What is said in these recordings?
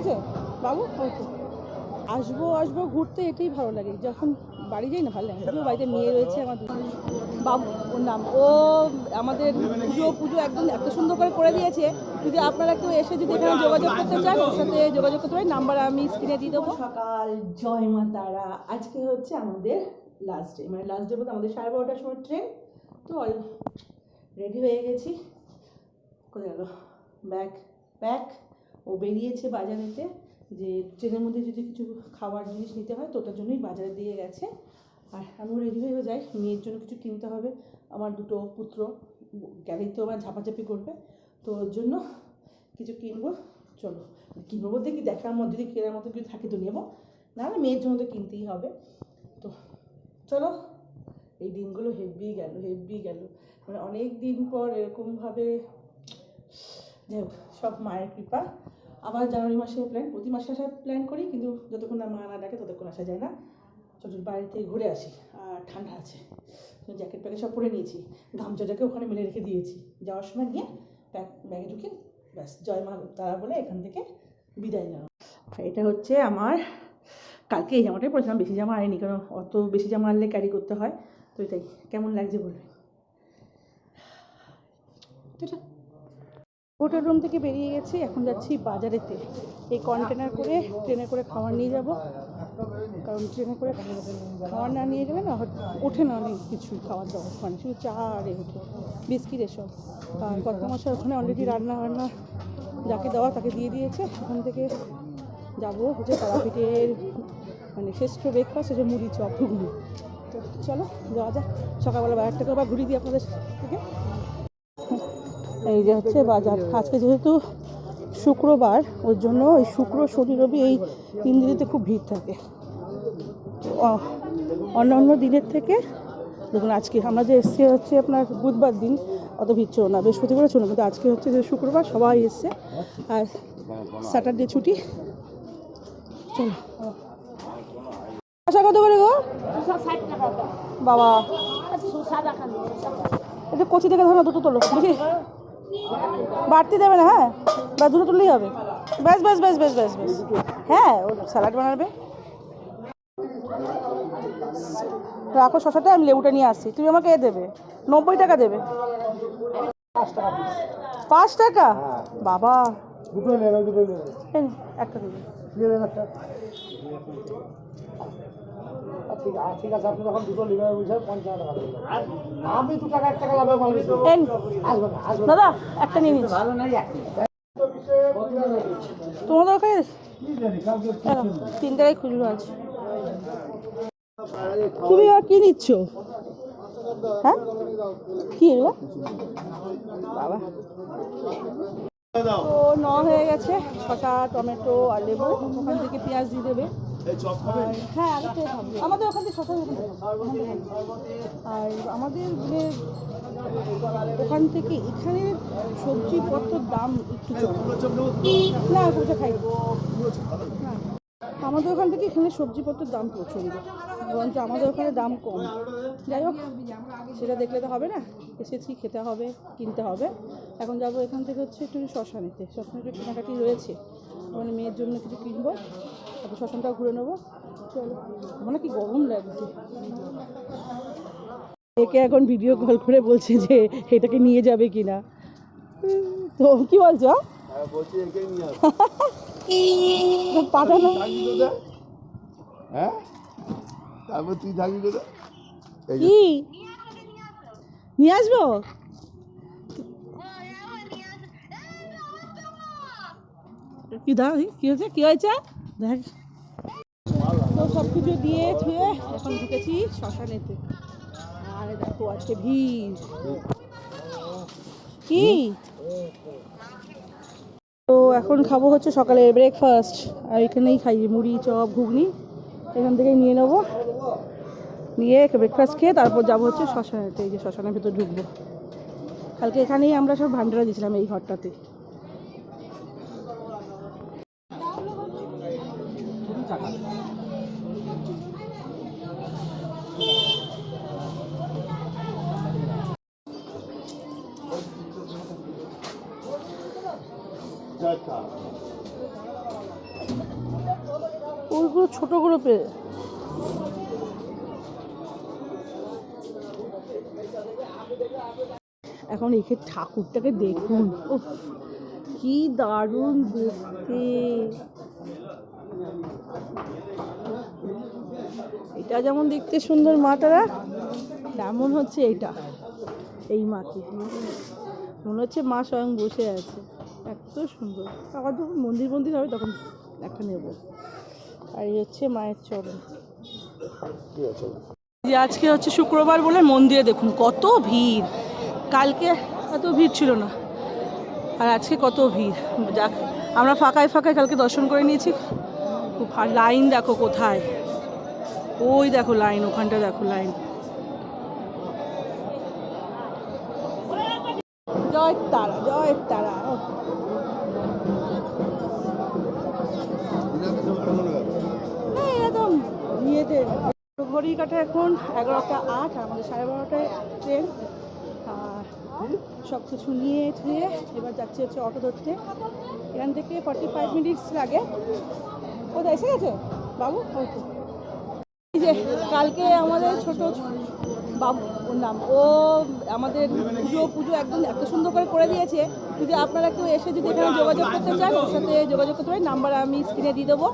গেছে বাবু? ওই তো। আসব আসব, ঘুরতে এটাই ভালো লাগে। যখন বাড়ি যাই না, ভালো লাগে বাড়িতে মেয়ে রয়েছে আমার বাবু, ওর নাম। ও আমাদের পুজো পুজো একদম এত সুন্দর করে করে দিয়েছে। যদি আপনারা কেউ এসে যদি এখানে যোগাযোগ করতে চান, ওর সাথে যোগাযোগ করতে পারেন। নাম্বার আমি স্ক্রিনে দিয়ে দেবো। সকাল, জয় মা তারা। আজকে হচ্ছে আমাদের লাস্ট ডে মানে লাস্ট ডে বলতে আমাদের সাড়ে বারোটার সময় ট্রেন তো অল রেডি হয়ে গেছি। কোথায় গেল? ব্যাগ ব্যাগ ও বেরিয়েছে বাজারেতে যে ট্রেনের মধ্যে যদি কিছু খাবার জিনিস নিতে হয় তো ওটার জন্যই বাজারে দিয়ে গেছে। আর আমিও রেডি হয়ে যাই, মেয়ের জন্য কিছু কিনতে হবে। আমার দুটো পুত্র, গেলেই তো আবার ঝাপাঝাপি করবে। তো ওর জন্য কিছু কিনবো। চলো, কিনবো বলতে কি দেখার মধ্যে যদি কেনার মতো কিছু থাকে তো নেব। না না মেয়ের জন্য তো কিনতেই হবে। তো চলো, এই দিনগুলো হেভি গেল হেভি গেল। মানে অনেক দিন পর এরকমভাবে, যাই হোক, সব মায়ের কৃপা। আবার জানুয়ারি মাসে প্ল্যান প্রতি মাসে আসার প্ল্যান করি, কিন্তু যতক্ষণ না মা না ডাকে ততক্ষণ আসা যায় না। চলো বাড়ি থেকে ঘুরে আসি, আর ঠান্ডা আছে জ্যাকেট প্যাকেট সব পরে নিয়েছি। গামছাটাকে ওখানে মেলে রেখে দিয়েছি। যাওয়ার সময় নিয়ে প্যাক, ব্যাগে ঢুকে ব্যাস, জয় মা তারা বলে এখান থেকে বিদায় নেওয়া। এটা হচ্ছে আমার, কালকে এই জামাটাই পরেছিলাম, বেশি জামা আনিনি, কারণ অত বেশি জামা আনলে ক্যারি করতে হয়। তো এটাই, কেমন লাগছে বলবে? হোটেল রুম থেকে বেরিয়ে গেছি এখন যাচ্ছি বাজারেতে। এই কন্টেনার করে ট্রেনে করে খাবার নিয়ে যাব। কারণ ট্রেনে করে খাবার না নিয়ে গেলে না ওঠে না অনেক কিছু খাওয়ার দাবার ওখানে শুধু চা আর ওঠে। বিস্কিট এসব। আর কত মাসের ওখানে অলরেডি রান্না বান্না যাকে দেওয়া তাকে দিয়ে দিয়েছে। ওখান থেকে যাব হচ্ছে তারাপীঠের মানে শ্রেষ্ঠ ব্রেকফাস্ট হচ্ছে মুড়ি চপ। ঘুগনি তো চলো যাওয়া যাক। সকালবেলা বাজারটাকে আবার ঘুরিয়ে দিই আপনাদের থেকে এই যে হচ্ছে বাজার। আজকে যেহেতু শুক্রবার ওর জন্য ওই শুক্র শনি রবি এই তিন দিনেতে খুব ভিড় থাকে। অন্য অন্য দিনের থেকে দেখুন আজকে আমরা যে এসছে হচ্ছে আপনার বুধবার দিন অত ভিড় ছিল না বৃহস্পতিবার ছিল কিন্তু আজকে হচ্ছে যে শুক্রবার সবাই এসছে। আর স্যাটারডে ছুটি। চলো। আশা কত করে গো? বাবা। এটা কচি থেকে ধরো দুটো তোলো। দেখি। বাড়তি দেবে না হ্যাঁ? বা দুটো তুললেই হবে। ব্যাস ব্যাস ব্যাস ব্যাস ব্যাস ব্যাস। হ্যাঁ ও স্যালাড বানাবে। রাখো শশাটা আমি লেবুটা নিয়ে আসছি। তুমি আমাকে এ দেবে নব্বই টাকা দেবে। পাঁচ টাকা? বাবা। দুটো দুটো নেবে। একটা দেবে একটা। ঠিক আছে ঠিক আছে আপনি যখন দুটো নেবেন বুঝে পঞ্চান্ন টাকা দেবেন। আমি দু টাকা এক টাকা লাভে মাল বেচবো। এই নে। আসবে না আসবে দাদা একটা নিয়ে নিচ্ছি ভালো নাই তোমাদের ওখানে কি? জানি কালকে তিন টাকায় খুচরো আছে। তুমি আর কি নিচ্ছ? হ্যাঁ? কি এগুলো বাবা। তো ন হয়ে গেছে ছটা টমেটো আর লেবু। ওখান থেকে পেঁয়াজ দিয়ে দেবে। হ্যাঁ আমাদের ওখান থেকে আর আমাদের যে ওখান থেকে এখানে সবজিপত্রের দাম একটু না খাই আমাদের ওখান থেকে এখানে সবজিপত্রের দাম প্রচণ্ড। বরঞ্চ আমাদের ওখানে দাম কম। যাই হোক সেটা দেখলে তো হবে না। এসেছি খেতে হবে কিনতে হবে। এখন যাব এখান থেকে হচ্ছে একটু শ্মশানেতে শ্মশানে একটু কেনাকাটি রয়েছে। মানে মেয়ের জন্য কিছু কিনবো তারপর শ্মশানটাও ঘুরে নেব। চলো আমার না কি গরম লাগছে। একে এখন ভিডিও কল করে বলছে যে এটাকে নিয়ে যাবে কিনা। তো কি বলছো? পাঠানো হ্যাঁ? তারপর তুই থাকবি কোথায় কি? নিয়ে আসব? কি দাও কি হয়েছে? কি হয়েছে? দেখ। তো সব কিছু দিয়ে ধুয়ে এখন ঢুকেছি শ্মশানেতে। আর দেখো, আজকে ভিড়। কি? তো এখন খাব হচ্ছে সকালে ব্রেকফাস্ট আর এখানেই খাই মুড়ি, চপ, ঘুগনি। এখান থেকেই নিয়ে নেব। নিয়ে ব্রেকফাস্ট খেয়ে তারপর যাব হচ্ছে শ্মশানেতে, এই যে শ্মশানের ভেতর ঢুকবো। কালকে এখানেই আমরা সব ভান্ডারা দিয়েছিলাম এই ঘরটাতে। ছোটোগুলো পেয়ে এখন এখানে ঠাকুরটাকে দেখুন। ও কি দারুণ দেখতে। এটা যেমন দেখতে সুন্দর মাতারা তেমন হচ্ছে এটা, এই মাকে মনে হচ্ছে মা স্বয়ং বসে আছে। এত সুন্দর। আবার যখন মন্দির মন্দির হবে তখন একটা নেব। আর এই হচ্ছে মায়ের চরণ। যে আজকে হচ্ছে শুক্রবার বলে মন্দিরে দেখুন কত ভিড়। কালকে এত ভিড় ছিল না আর আজকে কত ভিড়। যাক আমরা ফাঁকায় ফাঁকায় কালকে দর্শন করে নিয়েছি। খুব আর লাইন দেখো কোথায়। ওই দেখো লাইন ওখানটা দেখো লাইন। জয় তারা জয় তারা। ইয়েতে ঘড়ি কাটে এখন এগারোটা আট আমাদের সাড়ে বারোটায় ট্রেন। সব কিছু নিয়ে টুয়ে এবার যাচ্ছি হচ্ছে অটো ধরতে। এখান থেকে ফর্টি ফাইভ মিনিটস লাগে। কোথায়? এসে গেছে? বাবু? তো। এই যে, কালকে আমাদের ছোট বাবু, ওর নাম। ও আমাদের পুজো পুজো একদম এত সুন্দর করে করে দিয়েছে। যদি আপনারা কেউ এসে যদি এখানে যোগাযোগ করতে চান, ওর সাথে যোগাযোগ করতে পারেন। নাম্বার আমি স্ক্রিনে দিয়ে দেবো।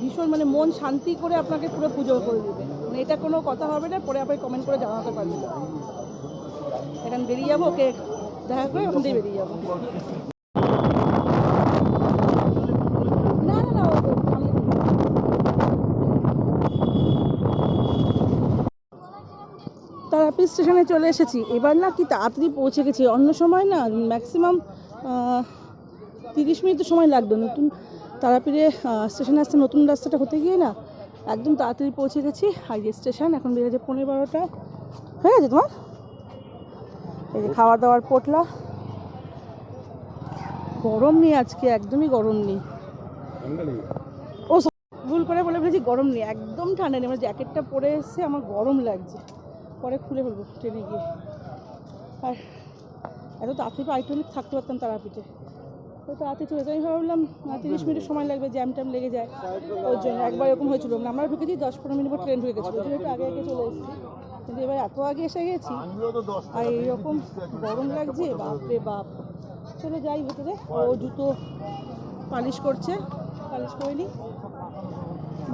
ভীষণ মানে মন শান্তি করে আপনাকে পুরো পুজো করে দেবে। মানে এটা কোনো কথা হবে না, পরে আপনি কমেন্ট করে জানাতে পারবেন। এখান বেরিয়ে যাব, ওকে দেখা করে ওখান বেরিয়ে যাব। তারাপীঠ স্টেশনে চলে এসেছি। এবার না কি তাড়াতাড়ি পৌঁছে গেছি। অন্য সময় না ম্যাক্সিমাম তিরিশ মিনিট সময় লাগবে। নতুন তারাপীঠে স্টেশনে আসতে নতুন রাস্তাটা হতে গিয়ে না একদম তাড়াতাড়ি পৌঁছে গেছি। আর স্টেশন এখন বেজে গেছে পনেরো বারোটা। হয়ে গেছে তোমার? এই যে খাওয়া দাওয়ার পোটলা। গরম নেই আজকে একদমই গরম নেই। ও ভুল করে বলে ফেলেছি গরম নেই একদম ঠান্ডা নেই। আমার জ্যাকেটটা পরে এসে আমার গরম লাগছে। পরে খুলে ফেলব ট্রেনে গিয়ে। আর এত তাড়াতাড়ি তো থাকতে পারতাম তারাপীঠে। তো তাড়াতাড়ি চলে যাই ভাবলাম তিরিশ মিনিট সময় লাগবে জ্যাম ট্যাম লেগে যায়। ওর জন্য একবার এরকম হয়েছিল। আমরা ঢুকেছি দশ পনেরো মিনিট পর ট্রেন ঢুকে গেছিল। একটু আগে আগে চলে এসেছি। কিন্তু এবার এত আগে এসে গেছি, আর এইরকম গরম লাগছে, বাপরে বাপ। চলে যাই ভেতরে। ও জুতো পালিশ করছে। পালিশ করে নিই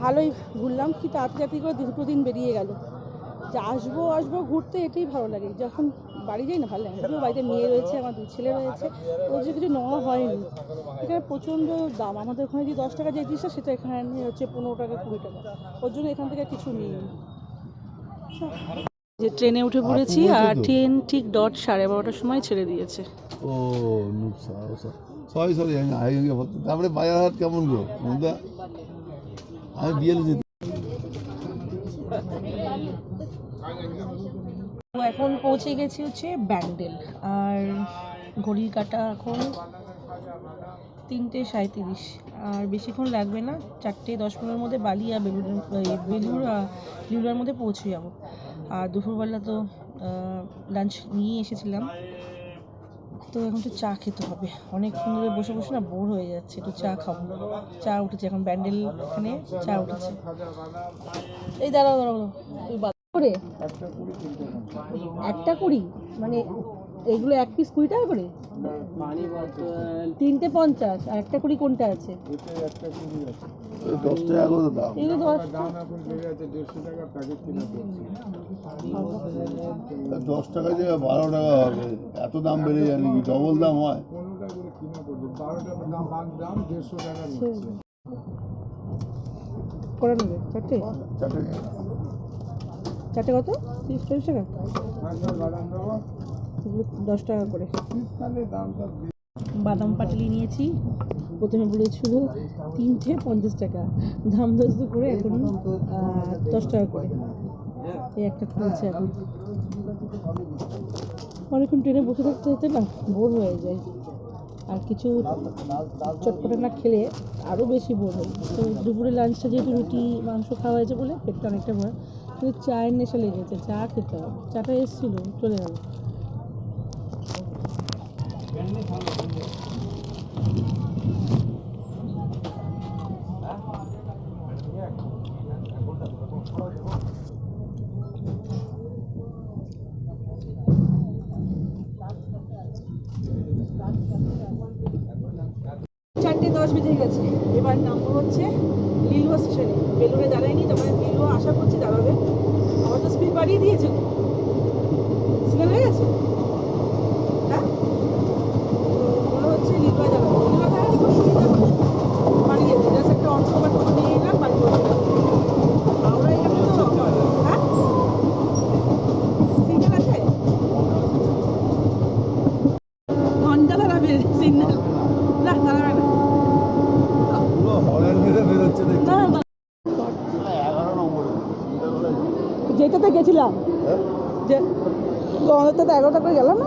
ভালোই ঘুরলাম, কি তাড়াতাড়ি করে দুটো দিন বেরিয়ে গেল। যে আসব আসব ঘুরতে এটাই ভালো লাগে। যখন বাড়ি যাই না ভালো লাগে যদিও বাড়িতে মেয়ে রয়েছে আমার দুই ছেলে রয়েছে ওর যে কিছু নেওয়া হয়নি। এখানে প্রচণ্ড দাম। আমাদের ওখানে যে দশ টাকা যে জিনিসটা সেটা এখানে হচ্ছে পনেরো টাকা কুড়ি টাকা। ওর জন্য এখান থেকে কিছু নিই। যে ট্রেনে উঠে পড়েছি আর ট্রেন ঠিক ডট সাড়ে বারোটার সময় ছেড়ে দিয়েছে। ও সরি সরি আমি আগে তারপরে বাজার হাট কেমন গো? আমি বিয়েলে যেতে এখন পৌঁছে গেছি হচ্ছে ব্যান্ডেল আর ঘড়ির কাটা এখন তিনটে সাঁত্রিশ আর বেশিক্ষণ লাগবে না চারটে দশ পনেরোর মধ্যে বেলুর এই বেলুর আহ, লিলুয়ার মধ্যে পৌঁছে যাব। আর দুপুরবেলা তো লাঞ্চ নিয়ে এসেছিলাম। তো এখন একটু চা খেতে হবে। অনেকক্ষণ ধরে বসে বসে না বোর হয়ে যাচ্ছে একটু চা খাব। চা উঠেছে এখন ব্যান্ডেল এখানে চা উঠেছে। এই দাঁড়াও দাঁড়াও। করে? একটা কুড়ি? মানে এগুলো এক পিস কুড়ি টাকা করে? তিনটে পঞ্চাশ আর একটা কুড়ি কোনটা আছে? দশ টাকা করে দাম। এগুলো দশ দশ টাকা জায়গায় বারো টাকা হবে। এত দাম বেড়ে যায় নাকি? ডবল দাম হয়। করে নেবে চারটে? চারটে। চারটে কত? তিরিশ চল্লিশ টাকা? এগুলো দশ টাকা করে। বাদাম পাটালি নিয়েছি প্রথমে বলেছিল তিনটে পঞ্চাশ টাকা। দাম দশ করে এখন দশ টাকা করে। এই একটা খুলছে এখন। অনেকক্ষণ ট্রেনে বসে থাকতে থাকতে না বোর হয়ে যায়। আর কিছু চটপটে না খেলে আরও বেশি বোর হয়। তো দুপুরে লাঞ্চটা যেহেতু রুটি মাংস খাওয়া হয়েছে বলে পেটটা অনেকটা ভয় কিন্তু চায়ের নেশা লেগেছে চা খেতে হবে। চাটা এসেছিল চলে গেল। চারটে দশ বেজে গেছে। এবার নামবো হচ্ছে লিলুয়া স্টেশনে। বেলুরে দাঁড়ায়নি তারপরে লিলুয়া আশা করছি দাঁড়াবে। আমার তো স্পিড বাড়িয়ে দিয়েছে না না না যেটাতে গেছিলাম যে আমাদের তো এগারোটা করে গেল না